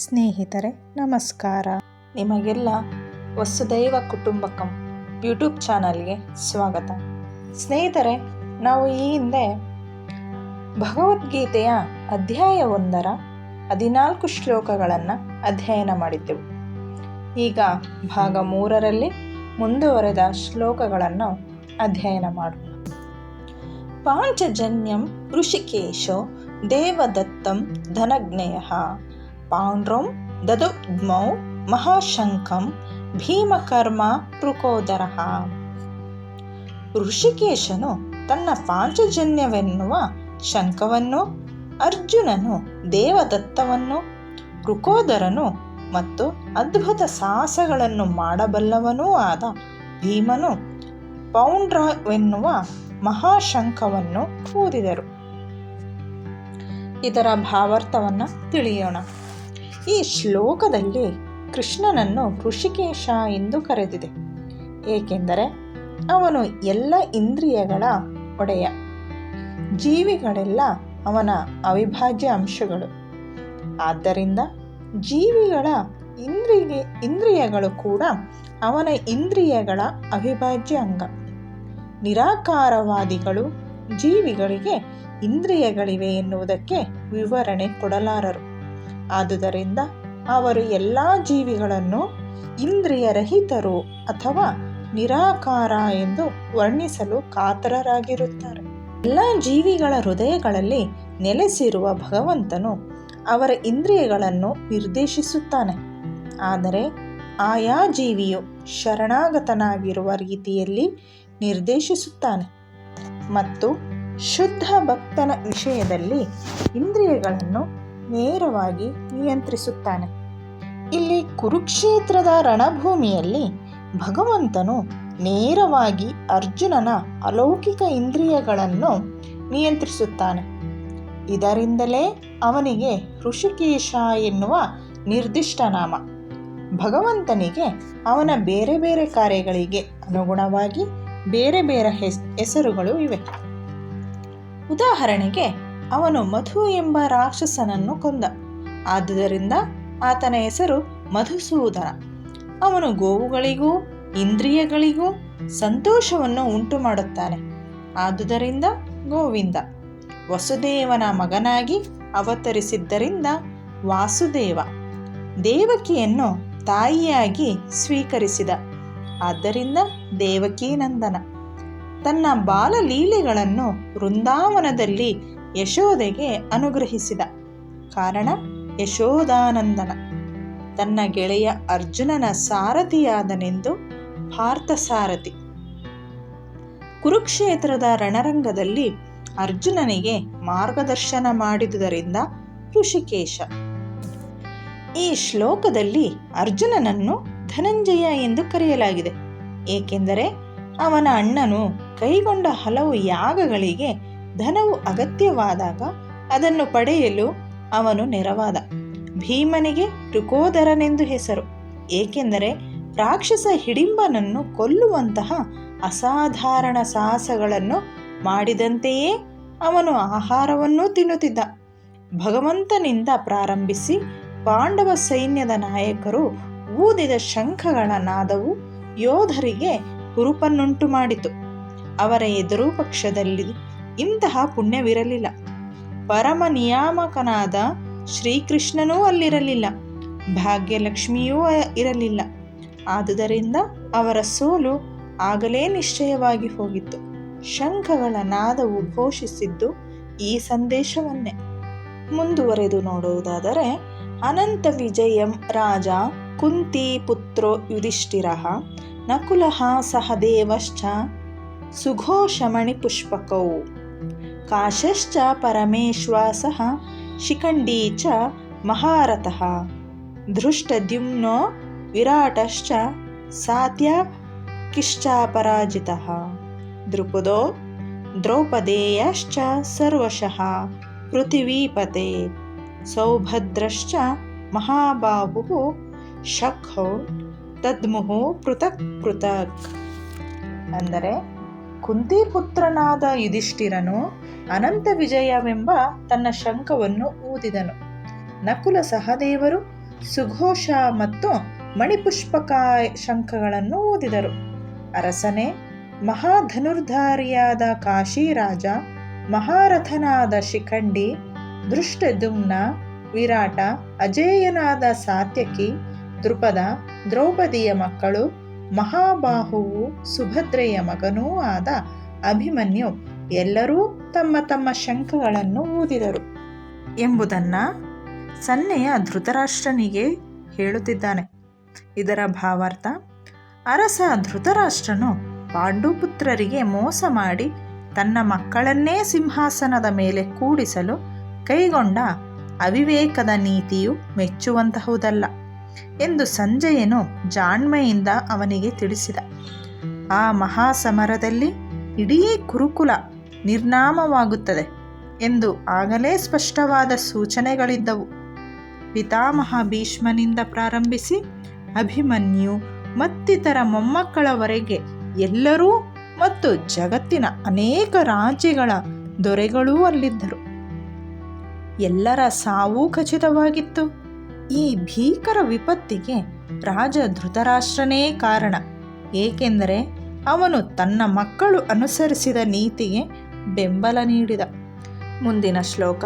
ಸ್ನೇಹಿತರೆ, ನಮಸ್ಕಾರ. ನಿಮಗೆಲ್ಲ ವಸುದೈವ ಕುಟುಂಬಕಂ ಯೂಟ್ಯೂಬ್ ಚಾನಲ್ಗೆ ಸ್ವಾಗತ. ಸ್ನೇಹಿತರೆ, ನಾವು ಈ ಹಿಂದೆ ಭಗವದ್ಗೀತೆಯ ಅಧ್ಯಾಯ ಒಂದರ ಹದಿನಾಲ್ಕು ಶ್ಲೋಕಗಳನ್ನು ಅಧ್ಯಯನ ಮಾಡಿದ್ದೆವು. ಈಗ ಭಾಗ ಮೂರರಲ್ಲಿ ಮುಂದುವರೆದ ಶ್ಲೋಕಗಳನ್ನು ಅಧ್ಯಯನ ಮಾಡೋಣ. ಪಾಂಚಜನ್ಯಂ ಋಷಿಕೇಶೋ ದೇವದತ್ತಂ ಧನಜ್ಞೇಯ ಪಾಂಡ್ರಂ ದದುದ್ಮೌ ಮಹಾಶಂಕಂ ಭೀಮಕರ್ಮ ಋಕೋದರ ಋಷಿಕೇಶನು ತನ್ನ ಪಾಂಚಜನ್ಯವೆನ್ನುವ ಶಂಖವನ್ನು, ಅರ್ಜುನನು ದೇವದತ್ತವನ್ನು ಋಕೋದರನು ಮತ್ತು ಅದ್ಭುತ ಸಾಹಸಗಳನ್ನು ಮಾಡಬಲ್ಲವನೂ ಆದ ಭೀಮನು ಪೌಂಡ್ರವೆನ್ನುವ ಮಹಾಶಂಖವನ್ನು ಕೂದಿದರು. ಇದರ ಭಾವಾರ್ಥವನ್ನು ತಿಳಿಯೋಣ. ಈ ಶ್ಲೋಕದಲ್ಲಿ ಕೃಷ್ಣನನ್ನು ಋಷಿಕೇಶ ಎಂದು ಕರೆದಿದೆ. ಏಕೆಂದರೆ ಅವನು ಎಲ್ಲ ಇಂದ್ರಿಯಗಳ ಒಡೆಯ. ಜೀವಿಗಳೆಲ್ಲ ಅವನ ಅವಿಭಾಜ್ಯ ಅಂಶಗಳು. ಆದ್ದರಿಂದ ಜೀವಿಗಳ ಇಂದ್ರಿಗೆ, ಇಂದ್ರಿಯಗಳು ಕೂಡ ಅವನ ಇಂದ್ರಿಯಗಳ ಅವಿಭಾಜ್ಯ ಅಂಗ. ನಿರಾಕಾರವಾದಿಗಳು ಜೀವಿಗಳಿಗೆ ಇಂದ್ರಿಯಗಳಿವೆ ಎನ್ನುವುದಕ್ಕೆ ವಿವರಣೆ ಕೊಡಲಾರರು. ಆದುದರಿಂದ ಅವರು ಎಲ್ಲ ಜೀವಿಗಳನ್ನು ಇಂದ್ರಿಯರಹಿತರು ಅಥವಾ ನಿರಾಕಾರ ಎಂದು ವರ್ಣಿಸಲು ಕಾತರರಾಗಿರುತ್ತಾರೆ. ಎಲ್ಲ ಜೀವಿಗಳ ಹೃದಯಗಳಲ್ಲಿ ನೆಲೆಸಿರುವ ಭಗವಂತನು ಅವರ ಇಂದ್ರಿಯಗಳನ್ನು ನಿರ್ದೇಶಿಸುತ್ತಾನೆ. ಆದರೆ ಆಯಾ ಜೀವಿಯು ಶರಣಾಗತನಾಗಿರುವ ರೀತಿಯಲ್ಲಿ ನಿರ್ದೇಶಿಸುತ್ತಾನೆ. ಮತ್ತು ಶುದ್ಧ ಭಕ್ತನ ವಿಷಯದಲ್ಲಿ ಇಂದ್ರಿಯಗಳನ್ನು ನೇರವಾಗಿ ನಿಯಂತ್ರಿಸುತ್ತಾನೆ. ಇಲ್ಲಿ ಕುರುಕ್ಷೇತ್ರದ ರಣಭೂಮಿಯಲ್ಲಿ ಭಗವಂತನು ನೇರವಾಗಿ ಅರ್ಜುನನ ಅಲೌಕಿಕ ಇಂದ್ರಿಯಗಳನ್ನು ನಿಯಂತ್ರಿಸುತ್ತಾನೆ. ಇದರಿಂದಲೇ ಅವನಿಗೆ ಋಷಿಕೇಶ ಎನ್ನುವ ನಿರ್ದಿಷ್ಟ ನಾಮ. ಭಗವಂತನಿಗೆ ಅವನ ಬೇರೆ ಬೇರೆ ಕಾರ್ಯಗಳಿಗೆ ಅನುಗುಣವಾಗಿ ಬೇರೆ ಬೇರೆ ಹೆಸ್, ಹೆಸರುಗಳು ಇವೆ. ಉದಾಹರಣೆಗೆ ಅವನು ಮಧು ಎಂಬ ರಾಕ್ಷಸನನ್ನು ಕೊಂದ. ಆದುದರಿಂದ ಆತನ ಹೆಸರು ಮಧುಸೂದನ. ಅವನು ಗೋವುಗಳಿಗೂ, ಇಂದ್ರಿಯಗಳಿಗೂ ಸಂತೋಷವನ್ನು ಉಂಟು ಮಾಡುತ್ತಾನೆ ಆದುದರಿಂದ ಗೋವಿಂದ. ವಸುದೇವನ ಮಗನಾಗಿ ಅವತರಿಸಿದ್ದರಿಂದ ವಾಸುದೇವ ದೇವಕಿಯನ್ನು ತಾಯಿಯಾಗಿ ಸ್ವೀಕರಿಸಿದ. ಆದ್ದರಿಂದ ದೇವಕೀನಂದನ ತನ್ನ ಬಾಲಲೀಲೆಗಳನ್ನು ವೃಂದಾವನದಲ್ಲಿ ಯಶೋದೆಗೆ ಅನುಗ್ರಹಿಸಿದ. ಕಾರಣ ಯಶೋದಾನಂದನ. ತನ್ನ ಗೆಳೆಯ ಅರ್ಜುನನ ಸಾರಥಿಯಾದನೆಂದು ಪಾರ್ಥಸಾರಥಿ ಕುರುಕ್ಷೇತ್ರದ ರಣರಂಗದಲ್ಲಿ ಅರ್ಜುನನಿಗೆ ಮಾರ್ಗದರ್ಶನ ಮಾಡಿದುದರಿಂದ ಋಷಿಕೇಶ. ಈ ಶ್ಲೋಕದಲ್ಲಿ ಅರ್ಜುನನನ್ನು ಧನಂಜಯ ಎಂದು ಕರೆಯಲಾಗಿದೆ. ಏಕೆಂದರೆ ಅವನ ಅಣ್ಣನು ಕೈಗೊಂಡ ಹಲವು ಯಾಗಗಳಿಗೆ ಧನವು ಅಗತ್ಯವಾದಾಗ ಅದನ್ನು ಪಡೆಯಲು ಅವನು ನೆರವಾದ. ಭೀಮನಿಗೆ ಋಕೋದರನೆಂದು ಹೆಸರು. ಏಕೆಂದರೆ ರಾಕ್ಷಸ ಹಿಡಿಂಬನನ್ನು ಕೊಲ್ಲುವಂತಹ ಅಸಾಧಾರಣ ಸಾಹಸಗಳನ್ನು ಮಾಡಿದಂತೆಯೇ ಅವನು ಆಹಾರವನ್ನೂ ತಿನ್ನುತ್ತಿದ್ದ. ಭಗವಂತನಿಂದ ಪ್ರಾರಂಭಿಸಿ ಪಾಂಡವ ಸೈನ್ಯದ ನಾಯಕರು ಊದಿದ ಶಂಖಗಳ ನಾದವು ಯೋಧರಿಗೆ ಹುರುಪನ್ನುಂಟು ಮಾಡಿತು. ಅವರ ಎದುರು ಪಕ್ಷದಲ್ಲಿ ಇಂತಹ ಪುಣ್ಯವಿರಲಿಲ್ಲ. ಪರಮ ನಿಯಾಮಕನಾದ ಶ್ರೀಕೃಷ್ಣನೂ ಅಲ್ಲಿರಲಿಲ್ಲ. ಭಾಗ್ಯಲಕ್ಷ್ಮಿಯೂ ಇರಲಿಲ್ಲ. ಆದುದರಿಂದ ಅವರ ಸೋಲು ಆಗಲೇ ನಿಶ್ಚಯವಾಗಿ ಹೋಗಿತ್ತು. ಶಂಖಗಳ ನಾದವು ಘೋಷಿಸಿದ್ದು ಈ ಸಂದೇಶವನ್ನೇ. ಮುಂದುವರೆದು ನೋಡುವುದಾದರೆ, ಅನಂತ ವಿಜಯಂ ರಾಜ ಕುಂತಿ ಪುತ್ರೋ ಯುಧಿಷ್ಠಿರ ನಕುಲಃ ಸಹದೇವಶ್ಚ ಸುಘೋಷಮಣಿ ಪುಷ್ಪಕೌ ಕಾಶಶ್ಚ ಪರಮೇಶ್ವಾಸ ಶಿಖಂಡೀ ಚ ಮಹಾರಥಃ. ಧೃಷ್ಟದ್ಯುಮ್ನೋ ವಿರಾಟಶ್ಚ ಸಾತ್ಯ ಕಿಶ್ಚಾಪರಾಜಿತಃ ದೃಪದೋ ದ್ರೌಪದೇಯಶ್ಚ ಸರ್ವಶಃ ಪೃಥಿವೀಪತೆ. ಸೌಭದ್ರಶ್ಚ ಮಹಾಬಾಹು ಶಖೋ ತದ್ಮುಹು ಪೃಥಕ್ ಪೃಥಕ್. ಅಂದರೆ ಕುಂತಿಪುತ್ರನಾದ ಯುಧಿಷ್ಠಿರನು ಅನಂತ ವಿಜಯವೆಂಬ ತನ್ನ ಶಂಖವನ್ನು ಊದಿದನು. ನಕುಲ ಸಹದೇವರು, ಸುಘೋಷ ಮತ್ತು ಮಣಿಪುಷ್ಪಕ ಶಂಖಗಳನ್ನು ಊದಿದರು. ಅರಸನೇ, ಮಹಾಧನುರ್ಧಾರಿಯಾದ ಕಾಶಿರಾಜ, ಮಹಾರಥನಾದ ಶಿಖಂಡಿ ದೃಷ್ಟದುಮ್ನ ವಿರಾಟ, ಅಜೇಯನಾದ ಸಾತ್ಯಕಿ ದೃಪದ ದ್ರೌಪದಿಯ ಮಕ್ಕಳು ಮಹಾಬಾಹುವು ಸುಭದ್ರೆಯ ಮಗನೂ ಆದ ಅಭಿಮನ್ಯು ಎಲ್ಲರೂ ತಮ್ಮ ತಮ್ಮ ಶಂಕಗಳನ್ನು ಊದಿದರು ಎಂಬುದನ್ನು ಸನ್ನೆಯ ಧೃತರಾಷ್ಟ್ರನಿಗೆ ಹೇಳುತ್ತಿದ್ದಾನೆ. ಇದರ ಭಾವಾರ್ಥ, ಅರಸ ಧೃತರಾಷ್ಟ್ರನು ಪಾಂಡುಪುತ್ರರಿಗೆ ಮೋಸ ಮಾಡಿ ತನ್ನ ಮಕ್ಕಳನ್ನೇ ಸಿಂಹಾಸನದ ಮೇಲೆ ಕೂಡಿಸಲು ಕೈಗೊಂಡ ಅವಿವೇಕದ ನೀತಿಯು ಮೆಚ್ಚುವಂತಹುದಲ್ಲ. ಎಂದು ಸಂಜಯನು ಜಾಣ್ಮೆಯಿಂದ ಅವನಿಗೆ ತಿಳಿಸಿದ. ಆ ಮಹಾಸಮರದಲ್ಲಿ ಇಡೀ ಕುರುಕುಲ ನಿರ್ನಾಮವಾಗುತ್ತದೆ ಎಂದು ಆಗಲೇ ಸ್ಪಷ್ಟವಾದ ಸೂಚನೆಗಳಿದ್ದವು. ಪಿತಾಮಹ ಭೀಷ್ಮನಿಂದ ಪ್ರಾರಂಭಿಸಿ ಅಭಿಮನ್ಯು ಮತ್ತಿತರ ಮೊಮ್ಮಕ್ಕಳವರೆಗೆ ಎಲ್ಲರೂ ಮತ್ತು ಜಗತ್ತಿನ ಅನೇಕ ರಾಜ್ಯಗಳ ದೊರೆಗಳೂ ಅಲ್ಲಿದ್ದರು. ಎಲ್ಲರ ಸಾವು ಖಚಿತವಾಗಿತ್ತು. ಈ ಭೀಕರ ವಿಪತ್ತಿಗೆ ರಾಜ ಧೃತರಾಷ್ಟ್ರನೇ ಕಾರಣ. ಏಕೆಂದರೆ ಅವನು ತನ್ನ ಮಕ್ಕಳು ಅನುಸರಿಸಿದ ನೀತಿಗೆ ಬೆಂಬಲ ನೀಡಿದ. ಮುಂದಿನ ಶ್ಲೋಕ,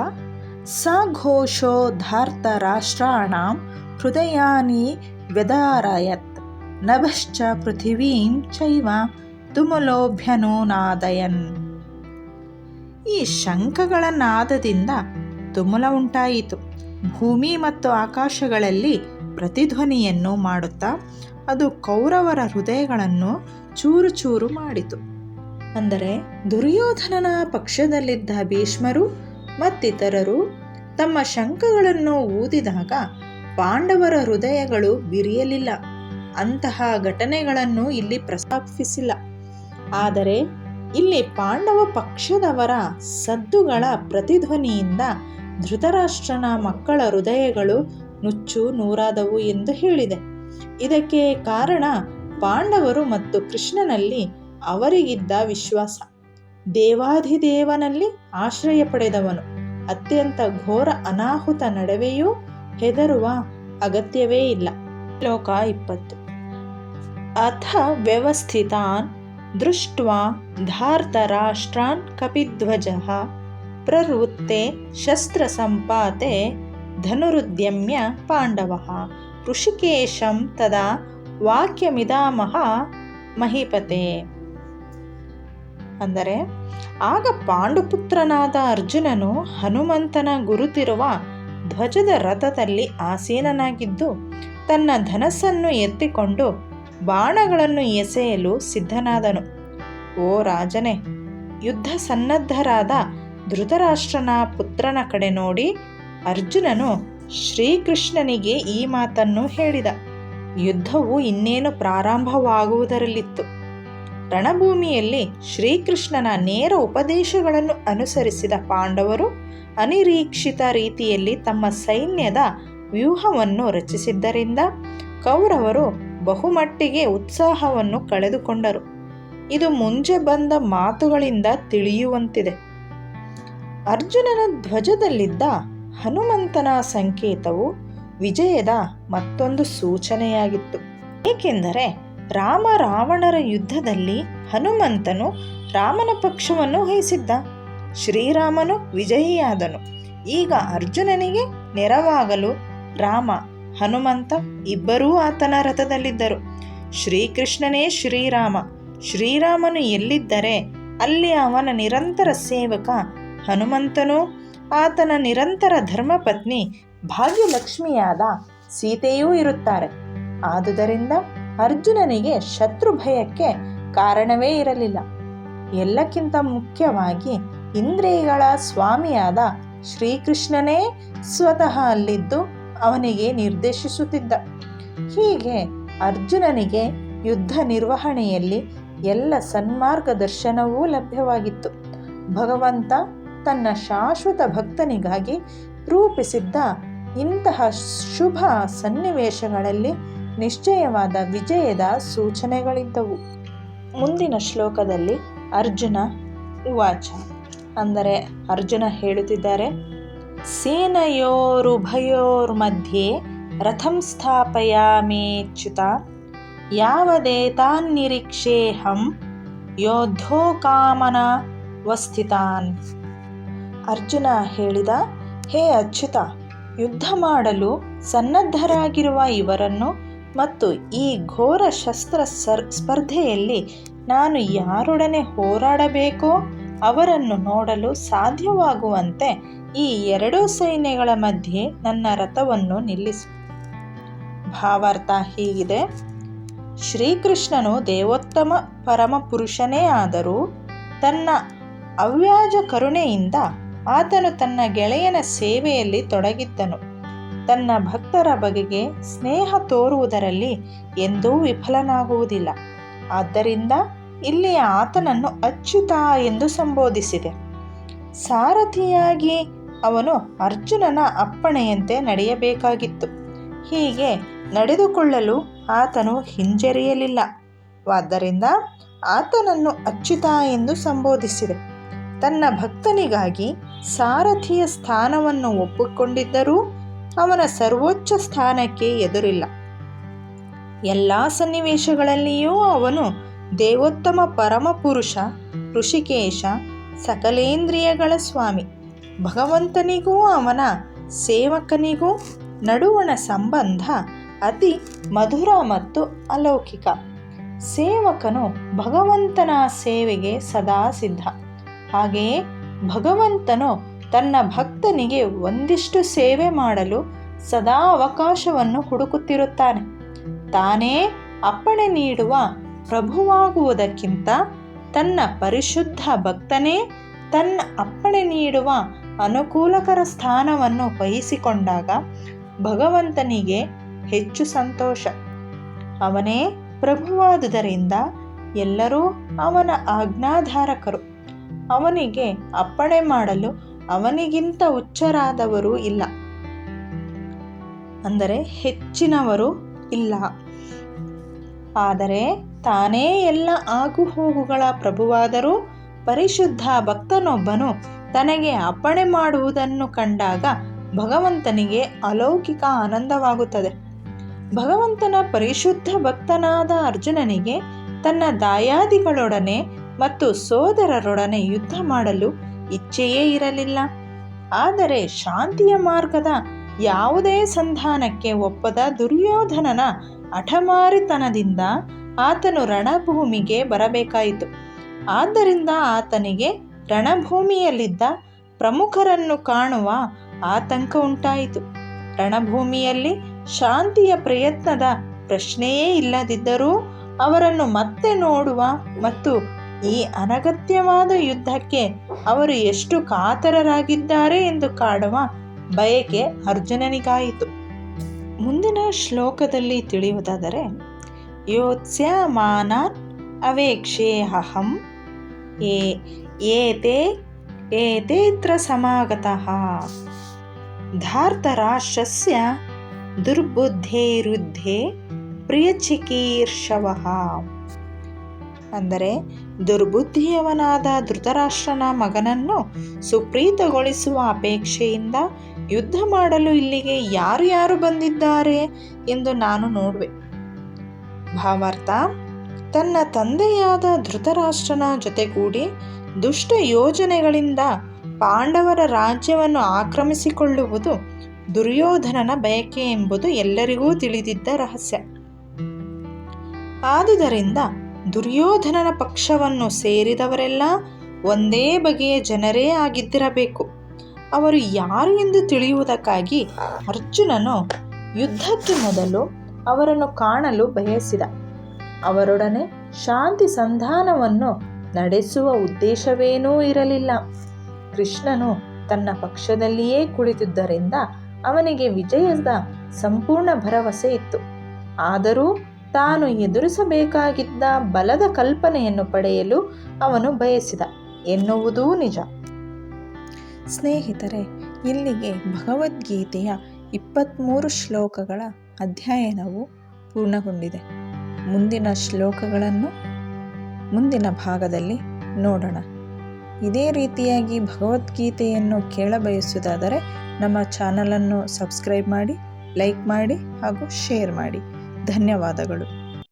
ಸಘೋಷೋ ಧಾರ್ತ ರಾಷ್ಟ್ರಾಣ ಹೃದಯಾನಿ ವ್ಯದಾರಯತ್ ನಭಶ್ಚ ಪೃಥಿವೀಂ ಚೈವ ತುಮುಲೋಭ್ಯನೋನಾದಯನ್ ಈ ಶಂಖಗಳ ನಾದದಿಂದ ತುಮುಲ ಉಂಟಾಯಿತು. ಭೂಮಿ ಮತ್ತು ಆಕಾಶಗಳಲ್ಲಿ ಪ್ರತಿಧ್ವನಿಯನ್ನು ಮಾಡುತ್ತಾ ಅದು ಕೌರವರ ಹೃದಯಗಳನ್ನು ಚೂರು ಚೂರು ಮಾಡಿತು. ಅಂದರೆ ದುರ್ಯೋಧನನ ಪಕ್ಷದಲ್ಲಿದ್ದ ಭೀಷ್ಮರು ಮತ್ತಿತರರು ತಮ್ಮ ಶಂಖಗಳನ್ನು ಊದಿದಾಗ ಪಾಂಡವರ ಹೃದಯಗಳು ಬಿರಿಯಲಿಲ್ಲ. ಅಂತಹ ಘಟನೆಗಳನ್ನು ಇಲ್ಲಿ ಪ್ರಸ್ತಾಪಿಸಿಲ್ಲ. ಆದರೆ ಇಲ್ಲಿ ಪಾಂಡವ ಪಕ್ಷದವರ ಸದ್ದುಗಳ ಪ್ರತಿಧ್ವನಿಯಿಂದ ಧೃತರಾಷ್ಟ್ರನ ಮಕ್ಕಳ ಹೃದಯಗಳು ನುಚ್ಚು ನೂರಾದವು ಎಂದು ಹೇಳಿದೆ. ಇದಕ್ಕೆ ಕಾರಣ ಪಾಂಡವರು ಮತ್ತು ಕೃಷ್ಣನಲ್ಲಿ ಅವರಿಗಿದ್ದ ವಿಶ್ವಾಸ. ದೇವಾಧಿದೇವನಲ್ಲಿ ಆಶ್ರಯ ಪಡೆದವನು. ಅತ್ಯಂತ ಘೋರ ಅನಾಹುತ ನಡುವೆಯೂ ಹೆದರುವ ಅಗತ್ಯವೇ ಇಲ್ಲ. ಶ್ಲೋಕ ಇಪ್ಪತ್ತು. ಅಥ ವ್ಯವಸ್ಥಿತಾನ್ ದೃಷ್ಟ್ವಾ ಧಾರ್ತರಾಷ್ಟ್ರಾನ್ ಕಪಿಧ್ವಜ ಪ್ರವೃತ್ತೆ ಶಸ್ತ್ರಸಂಪಾತೆ ಧನುರುದ್ಯಮ್ಯ ಪಾಂಡವ. ಋಷಿಕೇಶಂ ತದಾ ವಾಕ್ಯಮಿದಾಮಹ ಮಹಿಪತೆ. ಅಂದರೆ, ಆಗ ಪಾಂಡುಪುತ್ರನಾದ ಅರ್ಜುನನು ಹನುಮಂತನ ಗುರುತಿರುವ ಧ್ವಜದ ರಥದಲ್ಲಿ ಆಸೀನನಾಗಿದ್ದು, ತನ್ನ ಧನಸ್ಸನ್ನು ಎತ್ತಿಕೊಂಡು ಬಾಣಗಳನ್ನು ಎಸೆಯಲು ಸಿದ್ಧನಾದನು. ಓ ರಾಜನೇ, ಯುದ್ಧ ಸನ್ನದ್ಧರಾದ ಧೃತರಾಷ್ಟ್ರನ ಪುತ್ರನ ಕಡೆ ನೋಡಿ ಅರ್ಜುನನು ಶ್ರೀಕೃಷ್ಣನಿಗೆ ಈ ಮಾತನ್ನು ಹೇಳಿದ. ಯುದ್ಧವು ಇನ್ನೇನು ಪ್ರಾರಂಭವಾಗುವುದರಲ್ಲಿತ್ತು. ರಣಭೂಮಿಯಲ್ಲಿ ಶ್ರೀಕೃಷ್ಣನ ನೇರ ಉಪದೇಶಗಳನ್ನು ಅನುಸರಿಸಿದ ಪಾಂಡವರು ಅನಿರೀಕ್ಷಿತ ರೀತಿಯಲ್ಲಿ ತಮ್ಮ ಸೈನ್ಯದ ವ್ಯೂಹವನ್ನು ರಚಿಸಿದ್ದರಿಂದ ಕೌರವರು ಬಹುಮಟ್ಟಿಗೆ ಉತ್ಸಾಹವನ್ನು ಕಳೆದುಕೊಂಡರು. ಇದು ಮುಂಜೆ ಬಂದ ಮಾತುಗಳಿಂದ ತಿಳಿಯುವಂತಿದೆ. ಅರ್ಜುನನ ಧ್ವಜದಲ್ಲಿದ್ದ ಹನುಮಂತನ ಸಂಕೇತವು ವಿಜಯದ ಮತ್ತೊಂದು ಸೂಚನೆಯಾಗಿತ್ತು. ಏಕೆಂದರೆ ರಾಮ ರಾವಣರ ಯುದ್ಧದಲ್ಲಿ ಹನುಮಂತನು ರಾಮನ ಪಕ್ಷವನ್ನು ವಹಿಸಿದ್ದ. ಶ್ರೀರಾಮನು ವಿಜಯಿಯಾದನು. ಈಗ ಅರ್ಜುನನಿಗೆ ನೆರವಾಗಲು ರಾಮ, ಹನುಮಂತ ಇಬ್ಬರೂ ಆತನ ರಥದಲ್ಲಿದ್ದರು. ಶ್ರೀಕೃಷ್ಣನೇ ಶ್ರೀರಾಮ. ಶ್ರೀರಾಮನು ಎಲ್ಲಿದ್ದರೆ ಅಲ್ಲಿ ಅವನ ನಿರಂತರ ಸೇವಕ ಹನುಮಂತನೂ? ಆತನ ನಿರಂತರ ಧರ್ಮಪತ್ನಿ ಭಾಗ್ಯಲಕ್ಷ್ಮಿಯಾದ ಸೀತೆಯೂ ಇರುತ್ತಾರೆ. ಆದುದರಿಂದ ಅರ್ಜುನನಿಗೆ ಶತ್ರು ಭಯಕ್ಕೆ ಕಾರಣವೇ ಇರಲಿಲ್ಲ. ಎಲ್ಲಕ್ಕಿಂತ ಮುಖ್ಯವಾಗಿ ಇಂದ್ರಿಯಗಳ ಸ್ವಾಮಿಯಾದ ಶ್ರೀಕೃಷ್ಣನೇ ಸ್ವತಃ ಅಲ್ಲಿದ್ದು ಅವನಿಗೆ ನಿರ್ದೇಶಿಸುತ್ತಿದ್ದ. ಹೀಗೆ ಅರ್ಜುನನಿಗೆ ಯುದ್ಧ ನಿರ್ವಹಣೆಯಲ್ಲಿ ಎಲ್ಲ ಸನ್ಮಾರ್ಗದರ್ಶನವೂ ಲಭ್ಯವಾಗಿತ್ತು. ಭಗವಂತ ತನ್ನ ಶಾಶ್ವತ ಭಕ್ತನಿಗಾಗಿ ರೂಪಿಸಿದ್ದ ಇಂತಹ ಶುಭ ಸನ್ನಿವೇಶಗಳಲ್ಲಿ ನಿಶ್ಚಯವಾದ ವಿಜಯದ ಸೂಚನೆಗಳಿದ್ದವು. ಮುಂದಿನ ಶ್ಲೋಕದಲ್ಲಿ ಅರ್ಜುನ ಉವಾಚ. ಅಂದರೆ ಅರ್ಜುನ ಹೇಳುತ್ತಿದ್ದಾರೆ, ಸೇನೆಯೋರುಭಯೋರ್ಮಧ್ಯೆ ರಥಂ ಸ್ಥಾಪಯಾಮೇಚ್ಯುತ ಯಾವದೇತಾನ್ನಿರೀಕ್ಷೇಹಂ ಯೋಧೋ ಕಾಮನ ವಸ್ಥಿತಾನ್ ಅರ್ಜುನ ಹೇಳಿದ, ಹೇ ಅಚ್ಯುತ, ಯುದ್ಧ ಮಾಡಲು ಸನ್ನದ್ಧರಾಗಿರುವ ಇವರನ್ನು ಮತ್ತು ಈ ಘೋರ ಶಸ್ತ್ರ ಸರ್, ಸ್ಪರ್ಧೆಯಲ್ಲಿ ನಾನು ಯಾರೊಡನೆ ಹೋರಾಡಬೇಕೋ ಅವರನ್ನು ನೋಡಲು ಸಾಧ್ಯವಾಗುವಂತೆ ಈ ಎರಡೂ ಸೈನ್ಯಗಳ ಮಧ್ಯೆ ನನ್ನ ರಥವನ್ನು ನಿಲ್ಲಿಸು. ಭಾವಾರ್ಥ ಹೀಗಿದೆ. ಶ್ರೀಕೃಷ್ಣನು ದೇವೋತ್ತಮ ಪರಮ ಪುರುಷನೇ ಆದರೂ ತನ್ನ ಅವ್ಯಾಜ ಕರುಣೆಯಿಂದ ಆತನು ತನ್ನ ಗೆಳೆಯನ ಸೇವೆಯಲ್ಲಿ ತೊಡಗಿದ್ದನು. ತನ್ನ ಭಕ್ತರ ಬಗೆಗೆ ಸ್ನೇಹ ತೋರುವುದರಲ್ಲಿ ಎಂದೂ ವಿಫಲನಾಗುವುದಿಲ್ಲ. ಆದ್ದರಿಂದ ಇಲ್ಲಿ ಆತನನ್ನು ಅಚ್ಯುತ ಎಂದು ಸಂಬೋಧಿಸಿದೆ. ಸಾರಥಿಯಾಗಿ ಅವನು ಅರ್ಜುನನ ಅಪ್ಪಣೆಯಂತೆ ನಡೆಯಬೇಕಾಗಿತ್ತು. ಹೀಗೆ ನಡೆದುಕೊಳ್ಳಲು ಆತನು ಹಿಂಜರಿಯಲಿಲ್ಲ. ಆದ್ದರಿಂದ ಆತನನ್ನು ಅಚ್ಯುತ ಎಂದು ಸಂಬೋಧಿಸಿದೆ. ತನ್ನ ಭಕ್ತನಿಗಾಗಿ ಸಾರಥಿಯ ಸ್ಥಾನವನ್ನು ಒಪ್ಪಿಕೊಂಡಿದ್ದರೂ ಅವನ ಸರ್ವೋಚ್ಚ ಸ್ಥಾನಕ್ಕೆ ಎದುರಿಲ್ಲ. ಎಲ್ಲ ಸನ್ನಿವೇಶಗಳಲ್ಲಿಯೂ ಅವನು ದೇವೋತ್ತಮ ಪರಮಪುರುಷ, ಋಷಿಕೇಶ, ಸಕಲೇಂದ್ರಿಯಗಳ ಸ್ವಾಮಿ. ಭಗವಂತನಿಗೂ ಅವನ ಸೇವಕನಿಗೂ ನಡುವಣ ಸಂಬಂಧ ಅತಿ ಮಧುರ ಮತ್ತು ಅಲೌಕಿಕ. ಸೇವಕನು ಭಗವಂತನ ಸೇವೆಗೆ ಸದಾ ಸಿದ್ಧ. ಹಾಗೆಯೇ ಭಗವಂತನು ತನ್ನ ಭಕ್ತನಿಗೆ ಒಂದಿಷ್ಟು ಸೇವೆ ಮಾಡಲು ಸದಾ ಅವಕಾಶವನ್ನು ಹುಡುಕುತ್ತಿರುತ್ತಾನೆ. ತಾನೇ ಅಪ್ಪಣೆ ನೀಡುವ ಪ್ರಭುವಾಗುವುದಕ್ಕಿಂತ ತನ್ನ ಪರಿಶುದ್ಧ ಭಕ್ತನೇ ತನ್ನ ಅಪ್ಪಣೆ ನೀಡುವ ಅನುಕೂಲಕರ ಸ್ಥಾನವನ್ನು ವಹಿಸಿಕೊಂಡಾಗ ಭಗವಂತನಿಗೆ ಹೆಚ್ಚು ಸಂತೋಷ. ಅವನೇ ಪ್ರಭುವಾದುದರಿಂದ ಎಲ್ಲರೂ ಅವನ ಆಜ್ಞಾಧಾರಕರು. ಅವನಿಗೆ ಅಪ್ಪಣೆ ಮಾಡಲು ಅವನಿಗಿಂತ ಉಚ್ಚರಾದವರು ಇಲ್ಲ. ಅಂದರೆ ಹೆಚ್ಚಿನವರು ಇಲ್ಲ. ಆದರೆ ತಾನೇ ಎಲ್ಲ ಆಗುಹೋಗುಗಳ ಪ್ರಭುವಾದರೂ ಪರಿಶುದ್ಧ ಭಕ್ತನೊಬ್ಬನು ತನಗೆ ಅಪ್ಪಣೆ ಮಾಡುವುದನ್ನು ಕಂಡಾಗ ಭಗವಂತನಿಗೆ ಅಲೌಕಿಕ ಆನಂದವಾಗುತ್ತದೆ. ಭಗವಂತನ ಪರಿಶುದ್ಧ ಭಕ್ತನಾದ ಅರ್ಜುನನಿಗೆ ತನ್ನ ದಾಯಾದಿಗಳೊಡನೆ ಮತ್ತು ಸೋದರರೊಡನೆ ಯುದ್ಧ ಮಾಡಲು ಇಚ್ಛೆಯೇ ಇರಲಿಲ್ಲ. ಆದರೆ ಶಾಂತಿಯ ಮಾರ್ಗದ ಯಾವುದೇ ಸಂಧಾನಕ್ಕೆ ಒಪ್ಪದ ದುರ್ಯೋಧನನ ಅಠಮಾರಿತನದಿಂದ ಆತನು ರಣಭೂಮಿಗೆ ಬರಬೇಕಾಯಿತು. ಆದ್ದರಿಂದ ಆತನಿಗೆ ರಣಭೂಮಿಯಲ್ಲಿದ್ದ ಪ್ರಮುಖರನ್ನು ಕಾಣುವ ಆತಂಕ ಉಂಟಾಯಿತು. ರಣಭೂಮಿಯಲ್ಲಿ ಶಾಂತಿಯ ಪ್ರಯತ್ನದ ಪ್ರಶ್ನೆಯೇ ಇಲ್ಲದಿದ್ದರೂ ಅವರನ್ನು ಮತ್ತೆ ನೋಡುವ ಮತ್ತು ಈ ಅನಗತ್ಯವಾದ ಯುದ್ಧಕ್ಕೆ ಅವರು ಎಷ್ಟು ಕಾತರರಾಗಿದ್ದಾರೆ ಎಂದು ಕಾಡುವ ಬಯಕೆ ಅರ್ಜುನನಿಗಾಯಿತು. ಮುಂದಿನ ಶ್ಲೋಕದಲ್ಲಿ ತಿಳಿಯುವುದಾದರೆ ಯೋತ್ಸ್ಯಮಾನಾನ್ ಅವೇಕ್ಷೇಹಂ ಏ ಏತೆ ಏತೇತ್ರ ಸಮಾಗತಃ ಧಾರ್ತರಾಷ್ಟ್ರಸ್ಯ ದುರ್ಬುದ್ಧೇರುದ್ಧೇ ಪ್ರಿಯಚಿಕೀರ್ಷವಃ. ಅಂದರೆ ದುರ್ಬುದ್ಧಿಯವನಾದ ಧೃತರಾಷ್ಟ್ರನ ಮಗನನ್ನು ಸುಪ್ರೀತಗೊಳಿಸುವ ಅಪೇಕ್ಷೆಯಿಂದ ಯುದ್ಧ ಮಾಡಲು ಇಲ್ಲಿಗೆ ಯಾರು ಯಾರು ಬಂದಿದ್ದಾರೆ ಎಂದು ನಾನು ನೋಡುವೆ. ಭಾವಾರ್ಥ, ತನ್ನ ತಂದೆಯಾದ ಧೃತರಾಷ್ಟ್ರನ ಜೊತೆಗೂಡಿ ದುಷ್ಟ ಯೋಜನೆಗಳಿಂದ ಪಾಂಡವರ ರಾಜ್ಯವನ್ನು ಆಕ್ರಮಿಸಿಕೊಳ್ಳುವುದು ದುರ್ಯೋಧನನ ಬಯಕೆ ಎಂಬುದು ಎಲ್ಲರಿಗೂ ತಿಳಿದಿದ್ದ ರಹಸ್ಯ. ಆದುದರಿಂದ ದುರ್ಯೋಧನನ ಪಕ್ಷವನ್ನು ಸೇರಿದವರೆಲ್ಲ ಒಂದೇ ಬಗೆಯ ಜನರೇ ಆಗಿದ್ದಿರಬೇಕು. ಅವರು ಯಾರು ಎಂದು ತಿಳಿಯುವುದಕ್ಕಾಗಿ ಅರ್ಜುನನು ಯುದ್ಧಕ್ಕೆ ಮೊದಲು ಅವರನ್ನು ಕಾಣಲು ಬಯಸಿದ. ಅವರೊಡನೆ ಶಾಂತಿ ಸಂಧಾನವನ್ನು ನಡೆಸುವ ಉದ್ದೇಶವೇನೂ ಇರಲಿಲ್ಲ. ಕೃಷ್ಣನು ತನ್ನ ಪಕ್ಷದಲ್ಲಿಯೇ ಕುಳಿತಿದ್ದರಿಂದ ಅವನಿಗೆ ವಿಜಯದ ಸಂಪೂರ್ಣ ಭರವಸೆ ಇತ್ತು. ಆದರೂ ತಾನು ಎದುರಿಸಬೇಕಾಗಿದ್ದ ಬಲದ ಕಲ್ಪನೆಯನ್ನು ಪಡೆಯಲು ಅವನು ಬಯಸಿದ. ಎನ್ನುವುದೂ ನಿಜ. ಸ್ನೇಹಿತರೆ, ಇಲ್ಲಿಗೆ ಭಗವದ್ಗೀತೆಯ ಇಪ್ಪತ್ತ್ಮೂರು ಶ್ಲೋಕಗಳ ಅಧ್ಯಯನವು ಪೂರ್ಣಗೊಂಡಿದೆ. ಮುಂದಿನ ಶ್ಲೋಕಗಳನ್ನು ಮುಂದಿನ ಭಾಗದಲ್ಲಿ ನೋಡೋಣ. ಇದೇ ರೀತಿಯಾಗಿ ಭಗವದ್ಗೀತೆಯನ್ನು ಕೇಳಬಯಸುವುದಾದರೆ ನಮ್ಮ ಚಾನಲನ್ನು ಸಬ್ಸ್ಕ್ರೈಬ್ ಮಾಡಿ, ಲೈಕ್ ಮಾಡಿ ಹಾಗೂ ಶೇರ್ ಮಾಡಿ. ಧನ್ಯವಾದಗಳು.